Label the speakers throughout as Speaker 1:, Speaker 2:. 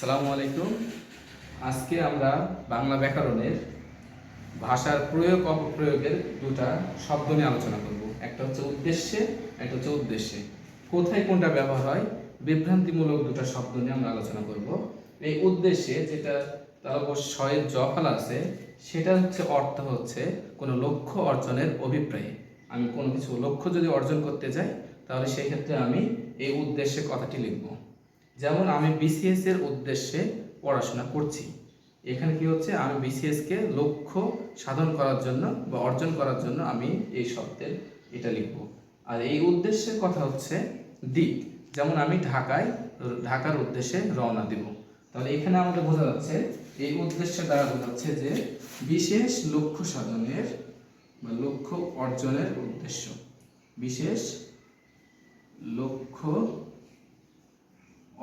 Speaker 1: সালামু আলাইকুম। আজকে আমরা বাংলা ব্যাকরণের ভাষার প্রয়োগ অপপ্রয়োগের দুটা শব্দ নিয়ে আলোচনা করব। একটা হচ্ছে উদ্দেশ্যে, একটা হচ্ছে উদ্দেশ্যে। কোথায় কোনটা ব্যবহার হয়? বিভ্রান্তিমূলক দুটো শব্দ নিয়ে আমরা আলোচনা করব। এই উদ্দেশ্যে যেটা তার উপর শয়ের জফল আছে সেটা হচ্ছে অর্থ হচ্ছে কোনো লক্ষ্য অর্জনের অভিপ্রায়ে। আমি কোনো কিছু লক্ষ্য যদি অর্জন করতে যাই তাহলে সেক্ষেত্রে আমি এই উদ্দেশ্যে কথাটি লিখব। যেমন আমি বিসিএস এর উদ্দেশ্যে পড়াশোনা করছি। এখানে কি হচ্ছে? আমি বিসিএস কে লক্ষ্য সাধন করার জন্য বা অর্জন করার জন্য আমি এই শব্দের এটা লিখব। আর এই উদ্দেশ্যের কথা হচ্ছে দিক। যেমন আমি ঢাকায়, ঢাকার উদ্দেশ্যে রওনা দেব। তাহলে এখানে আমাদের বোঝা যাচ্ছে, এই উদ্দেশ্যের দ্বারা বোঝা যাচ্ছে যে বিশেষ লক্ষ্য সাধনের বা লক্ষ্য অর্জনের উদ্দেশ্য। বিশেষ লক্ষ্য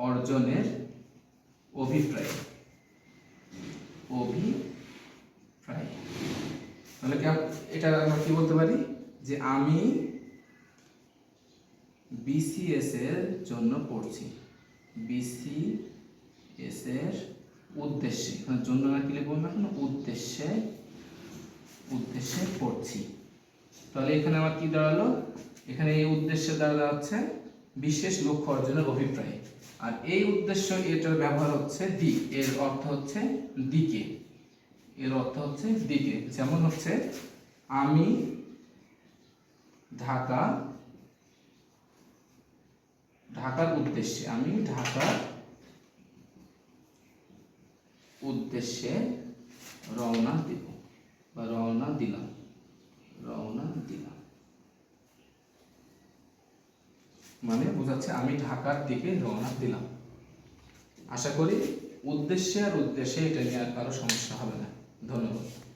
Speaker 1: অর্জনের অভিপ্রায়। অভিপ্রায়। তাহলে এটা আমরা কি বলতে পারি? যে আমি বিসিএস এর জন্য পড়ছি। বিসিএস এর উদ্দেশ্যে। জন্য না কি লিখব না কোনো উদ্দেশ্যে উদ্দেশ্যে পড়ছি। তাহলে এখানে আমার কি দাঁড়াল? এখানে এই উদ্দেশ্যে দাঁড়াচ্ছে বিশেষ লক্ষ্য অর্জনের অভিপ্রায়। আর এই উদ্দেশ্য এটার ব্যবহার হচ্ছে দিক। এর অর্থ হচ্ছে দিকে। এর অর্থ হচ্ছে দিকে। যেমন হচ্ছে, আমি ঢাকা, ঢাকার উদ্দেশ্যে, আমি ঢাকার উদ্দেশ্যে রওনা দেব বা রওনা দিলাম রওনা দিলাম মানে বোঝাচ্ছে আমি ঢাকার দিকে রওনা দিলাম। আশা করি উদ্দেশ্যে আর উদ্দেশ্যে এটা নিয়ে আর কারও সমস্যা হবে না। ধন্যবাদ।